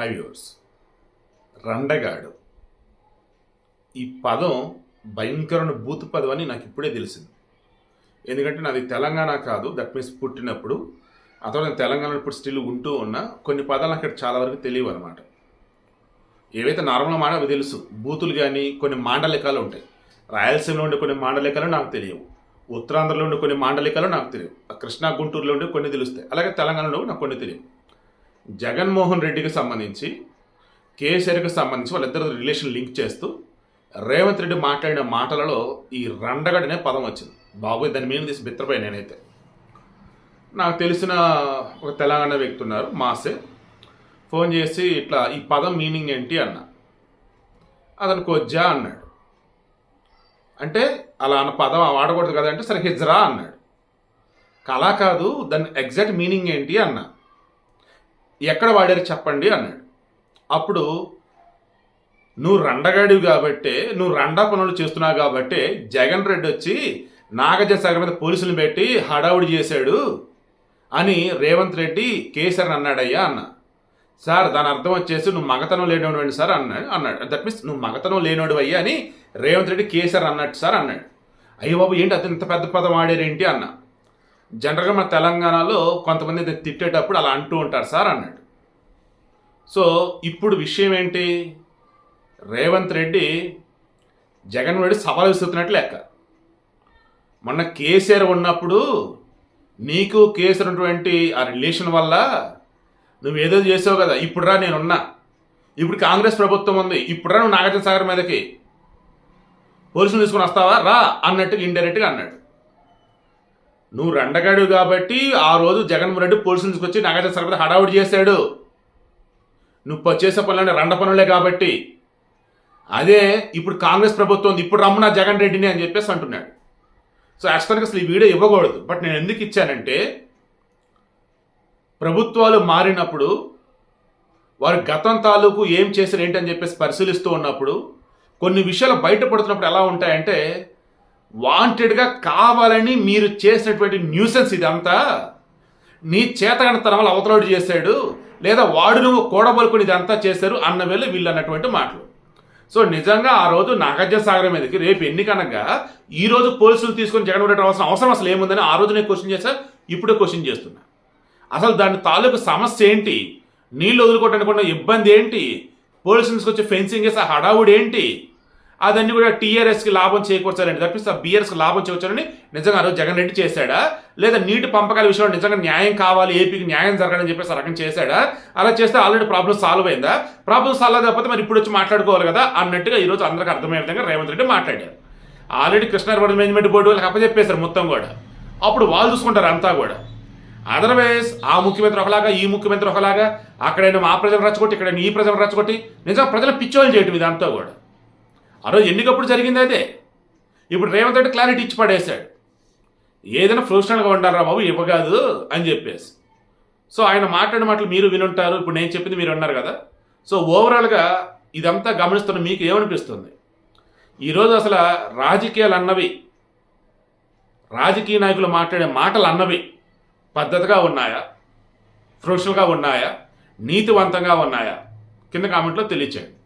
Hi viewers రండగాడు. ఈ పదం భయంకరమైన బూతు పదం అని నాకు ఇప్పుడే తెలిసింది. ఎందుకంటే నాది తెలంగాణ కాదు దట్ మీన్స్ పుట్టినప్పుడు. అతను నేను తెలంగాణలో ఇప్పుడు స్టిల్ ఉంటూ ఉన్నా కొన్ని పదాలు అక్కడ చాలా వరకు తెలియవు అనమాట ఏవైతే నార్మల్ మాట అవి తెలుసు బూతులు కానీ కొన్ని మాండలికాలు ఉంటాయి. రాయలసీమలో ఉండే కొన్ని మాండలికాలు నాకు తెలియవు. ఉత్తరాంధ్రలో ఉండే కొన్ని మాండలికాలు నాకు తెలియవు. కృష్ణా గుంటూరులో ఉండే కొన్ని తెలుస్తాయి. అలాగే తెలంగాణలో నాకు కొన్ని తెలియవు. జగన్మోహన్ రెడ్డికి సంబంధించి కేసీఆర్కి సంబంధించి వాళ్ళిద్దరు రిలేషన్ లింక్ చేస్తూ రేవంత్ రెడ్డి మాట్లాడిన మాటలలో ఈ రండగడనే పదం వచ్చింది. బాబు దాని మీద తీసి బిత్రపోయి నేనైతే. నాకు తెలిసిన ఒక తెలంగాణ వ్యక్తి ఉన్నారు మాసే. ఫోన్ చేసి ఇట్లా ఈ పదం మీనింగ్ ఏంటి అన్న. అతను కొజ్జా అన్నాడు. అంటే అలా అన్న పదం వాడకూడదు కదా అంటే సరే హిజ్రా అన్నాడు. కళా కాదు దాని ఎగ్జాక్ట్ మీనింగ్ ఏంటి అన్నా. ఎక్కడ వాడారు చెప్పండి అన్నాడు. అప్పుడు నువ్వు రండగాడివి కాబట్టే నువ్వు రండా పనులు చేస్తున్నావు కాబట్టే జగన్ రెడ్డి వచ్చి నాగార్జున మీద పోలీసులు పెట్టి హడావుడి చేశాడు అని రేవంత్ రెడ్డి కేసీఆర్ అన్నాడయ్యా అన్న. సార్ దాని అర్థం వచ్చేసి నువ్వు మగతనం లేనివాడు సార్ అన్నాడు. అన్నాడు. దట్ మీన్స్ నువ్వు మగతనం లేనివాడు అయ్యా అని రేవంత్ రెడ్డి కేసీఆర్ అన్నట్టు సార్ అన్నాడు. అయ్యో బాబు ఏంటి అతను ఇంత పెద్ద పదం ఆడారేంటి అన్న. జనరల్గా మన తెలంగాణలో కొంతమంది తిట్టేటప్పుడు అలా అంటూ ఉంటారు సార్ అన్నాడు. సో ఇప్పుడు విషయం ఏంటి? రేవంత్ రెడ్డి జగన్ రెడ్డి సవాలు విసురుతున్నట్లు లెక్క. మొన్న కేసీఆర్ ఉన్నప్పుడు నీకు కేసీఆర్ ఉన్నటువంటి ఆ రిలేషన్ వల్ల నువ్వు ఏదో చేసావు కదా ఇప్పుడురా నేనున్నా. ఇప్పుడు కాంగ్రెస్ ప్రభుత్వం ఉంది ఇప్పుడురా నువ్వు నాగార్జున సాగర్ మీదకి. పోలీసులు తీసుకుని వస్తావా? రా అన్నట్టుగా ఇండైరెక్ట్గా అన్నాడు. నువ్వు రండగాడు కాబట్టి ఆ రోజు జగన్మోహన్ రెడ్డి పోలీసులు తీసుకొచ్చి నాగార్జున సరపతి హడావుడి చేశాడు. నువ్వు చేసే పనులన్నీ రండ పనులే కాబట్టి. అదే ఇప్పుడు కాంగ్రెస్ ప్రభుత్వం ఇప్పుడు రమ్మన్నా జగన్ రెడ్డిని అని చెప్పేసి అంటున్నాడు. సో యాక్చువల్గా అసలు ఈ వీడియో ఇవ్వకూడదు. బట్ నేను ఎందుకు ఇచ్చానంటే ప్రభుత్వాలు మారినప్పుడు వారు గతం తాలూకు ఏం చేశారు ఏంటని చెప్పేసి పరిశీలిస్తూ ఉన్నప్పుడు కొన్ని విషయాలు బయటపడుతున్నప్పుడు ఎలా ఉంటాయంటే వాంటెడ్గా కావాలని మీరు చేసినటువంటి న్యూసెన్స్ ఇదంతా. నీ చేతగంట వల్ల అవతలోడు చేశాడు లేదా వాడు నువ్వు కూడబలుకుని ఇదంతా చేశారు అన్న వేళ వీళ్ళు అన్నటువంటి మాటలు. సో నిజంగా ఆ రోజు నాగార్జున సాగర్ మీదకి రేపు ఎన్నికనగా ఈ రోజు పోలీసులు తీసుకొని జగన్ అవసరం అవసరం అసలు ఏముందని ఆ రోజు నేను క్వశ్చన్ చేశా ఇప్పుడే క్వశ్చన్ చేస్తున్నా. అసలు దాని తాలూకు సమస్య ఏంటి? నీళ్ళు వదులుకోవడానికి ఇబ్బంది ఏంటి? పోలీసులు తీసుకొచ్చి ఫెన్సింగ్ చేసే హడావుడు ఏంటి అదన్నీ కూడా టీఆర్ఎస్కి లాభం చేకూర్చాలండి. తప్పిస్తే బీఆర్ఎస్కి లాభం చేకూర్చాలని నిజంగా ఆ రోజు జగన్ రెడ్డి చేశాడా? లేదా నీటి పంపకాల విషయంలో నిజంగా న్యాయం కావాలి ఏపీకి న్యాయం జరగాలని చెప్పేసి రకం చేశాడా? అలా చేస్తే ఆల్రెడీ ప్రాబ్లం సాల్వ్ అయిందా? ప్రాబ్లం సాల్వ్ కాకపోతే మరి ఇప్పుడు వచ్చి మాట్లాడుకోవాలి కదా అన్నట్టుగా ఈరోజు అందరికీ అర్థమయ్యే విధంగా రేవంత్ రెడ్డి మాట్లాడారు. ఆల్రెడీ కృష్ణారెడ్డి మేనేజ్మెంట్ బోర్డు వాళ్ళకి అప్పచెప్పేశారు మొత్తం కూడా. అప్పుడు వాళ్ళు చూసుకుంటారు అంతా కూడా. అదర్వైజ్ ఆ ముఖ్యమంత్రి ఒకలాగా ఈ ముఖ్యమంత్రి ఒకలాగా అక్కడైనా మా ప్రజలు రచ్చగొట్టి ఇక్కడైనా ఈ ప్రజలు రచ్చగొట్టి నిజంగా ప్రజలు పిచ్చోళ్ళు చేయటం ఇదంతా కూడా. ఆ రోజు ఎన్నికప్పుడు జరిగింది అదే. ఇప్పుడు రేవంత్ రెడ్డి క్లారిటీ ఇచ్చి పడేశాడు. ఏదైనా ప్రొఫెషనల్గా ఉండారా బాబు ఇవ్వగాదు అని చెప్పేసి. సో ఆయన మాట్లాడిన మాటలు మీరు వినుంటారు. ఇప్పుడు నేను చెప్పింది మీరు ఉన్నారు కదా. సో ఓవరాల్గా ఇదంతా గమనిస్తున్న మీకు ఏమనిపిస్తుంది? ఈరోజు అసలు రాజకీయాలు అన్నవి రాజకీయ నాయకులు మాట్లాడే మాటలు అన్నవి పద్ధతిగా ఉన్నాయా? ప్రొఫెషనల్గా ఉన్నాయా? నీతివంతంగా ఉన్నాయా? కింద కామెంట్లో తెలియచేయండి.